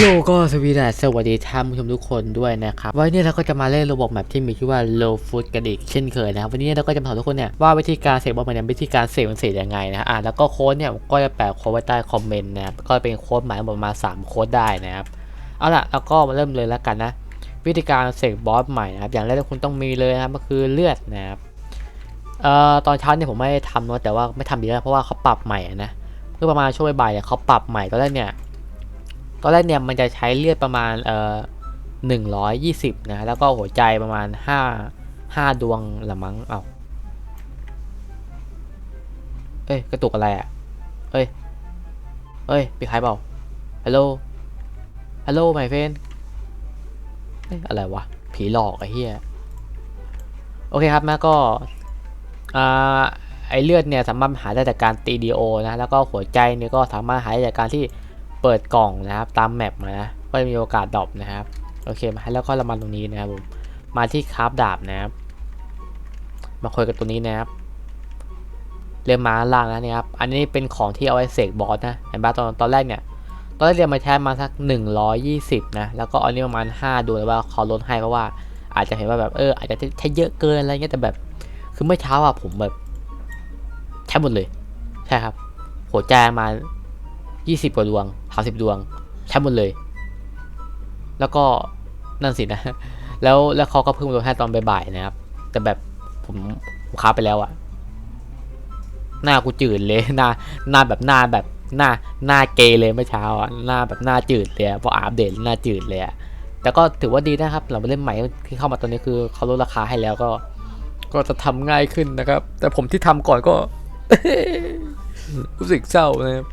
โยก็สวีดัสสวัสดีท่านผู้ชมทุกคนด้วยนะครับ วันนี้เราก็จะมาเล่นระบบแมปที่มีชื่อว่า low food กันอีกเช่นเคยนะครับ วันนี้เราก็จะมาสอนทุกคนเนี่ยว่าวิธีการเสกบอลมันเนี่ยวิธีการเสกมันเสกยังไงนะอะแล้วก็โค้ดเนี่ยผมก็จะแปะโค้ดไว้ใต้คอมเมนต์นะครับก็เป็นโค้ดหมายประมาณ3โค้ดได้นะครับเอาล่ะแล้วก็มาเริ่มเลยแล้วกันนะ วิธีการเสกบอสใหม่นะครับอย่างแรกที่คุณต้องมีเลยนะครับก็คือเลือดนะครับเอ่อตอนเช้าเนี่ยผมไม่ได้ทำเนะแต่ว่าไม่ทำดีแล้วเพราะว่าเขาปรับใหม่นะเมื่อประมาณช่วงบ่ายเนี่ยเขาปรับใหม่ตอนแรกเนี่ย ตอนแรกเนี่ยมันจะใช้เลือดประมาณเอ่อหนึ่งร้อยยี่สิบนะแล้วก็หัวใจประมาณห้าห้าดวงละมั้งเอาเอ้ยกระตุกอะไรอะเอ้ยเอ้ยปีใครเปล่าฮัลโหลฮัลโหลไมเฟนอะไรวะ ผีหลอกไอ้เหี้ย โอเคครับแล้วก็อ่าไอเลือดเนี่ยสามารถหาได้จากการตีดีโอนะ แล้วก็หัวใจเนี่ยก็สามารถหาได้จากการที่ เปิดกล่องนะครับตามแมปมานะก็จะมีโอกาสดรอปนะครับโอเคมาแล้วก็เรามาตรงนี้นะครับผมมาที่คราฟดาบนะครับ มาคุยกับตัวนี้นะครับเรียงมาล่างนะเนี่ยครับอันนี้เป็นของที่เอาไว้เสกบอสนะเห็นปะตอนตอนแรกเนี่ยตอนแรกเรียมาใช้มาสัก 120นะแล้วก็อันนี้ประมาณ 5 ดูแล้วว่าเขาลดให้เพราะว่าอาจจะเห็นว่าแบบเอออาจจะใช้เยอะเกินอะไรเงี้ยแต่แบบคือเมื่อเช้าอะผมแบบใช้หมดเลย ใช่ครับหัวใจมา 20 กว่าดวง 30ดวงใช้หมดเลย แล้วก็นั่นสินะ แล้วแล้วเขาก็เพิ่งลดให้ตอนบ่ายๆนะครับ แต่แบบผมผมค้าไปแล้วอะหน้ากูจืดเลยหน้าหน้าแบบหน้าแบบหน้าหน้าเกเลยเมื่อเช้าอะหน้าแบบหน้าจืดเลยพออัปเดตหน้าจืดเลยแต่ก็ถือว่าดีนะครับเราเล่นใหม่ที่เข้ามาตอนนี้คือเขาลดราคาให้แล้วก็ ก็จะทำง่ายขึ้นนะครับ แต่ผมที่ทำก่อนก็รู้สึกเศร้านะครับ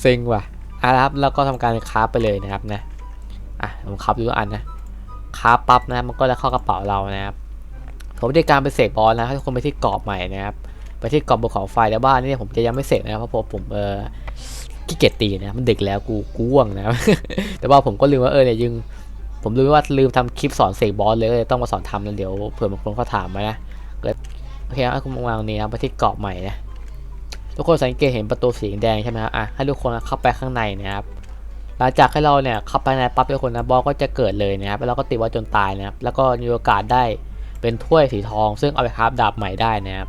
เซ็งว่ะ อะครับแล้วก็ทำการคราฟไปเลยนะครับนะอะผมคราฟดูอันนะคราฟปั๊บนะมันก็จะเข้ากระเป๋าเรานะครับผมวิธีการไปเสกบอลนะให้ทุกคนไปที่กรอบใหม่นะครับไปที่กรอบบนเขาไฟแล้วบ้านนี่ผมจะยังไม่เสกนะครับเพราะผมเออขี้เกียจตีนะมันดึกแล้วกูกูง่วงนะแต่ว่าผมก็ลืมว่าเออเนี่ยยังผมรู้ว่าลืมทำคลิปสอนเสกบอสเลยก็เลยต้องมาสอนทำแล้วเดี๋ยวเผื่อบางคนเขาถามมานะเกิดโอเคครับคุณมาวางนี้ครับไปที่เกาะใหม่นะ ทุกคนสังเกตเห็นประตูสีแดงใช่ไหมครับอะให้ทุกคนเข้าไปข้างในนะครับหลังจากให้เราเนี่ยเข้าไปในปั๊บทุกคนนะบอสก็จะเกิดเลยนะครับแล้วก็ติดว่าจนตายนะครับแล้วก็มีโอกาสได้เป็นถ้วยสีทอง ซึ่งเอาไปคราฟดาบใหม่ได้นะครับ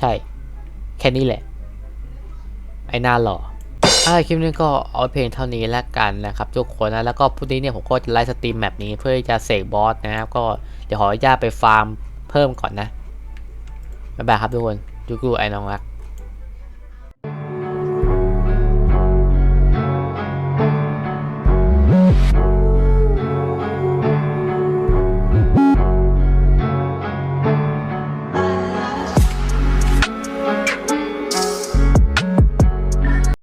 ใช่ แค่นี้แหละ ไอ้หน้าหล่ออ่าคลิปนี้ก็เอาเพลงเท่านี้แล้วกันนะครับทุกคนนะแล้วก็พรุ่งนี้เนี่ยผมก็จะไลฟ์สตรีมแมปนี้เพื่อจะเสกบอสนะครับก็เดี๋ยวขออนุญาตไปฟาร์มเพิ่มก่อนนะบ๊ายบายครับทุกคนจูกูไอ้น้องรัก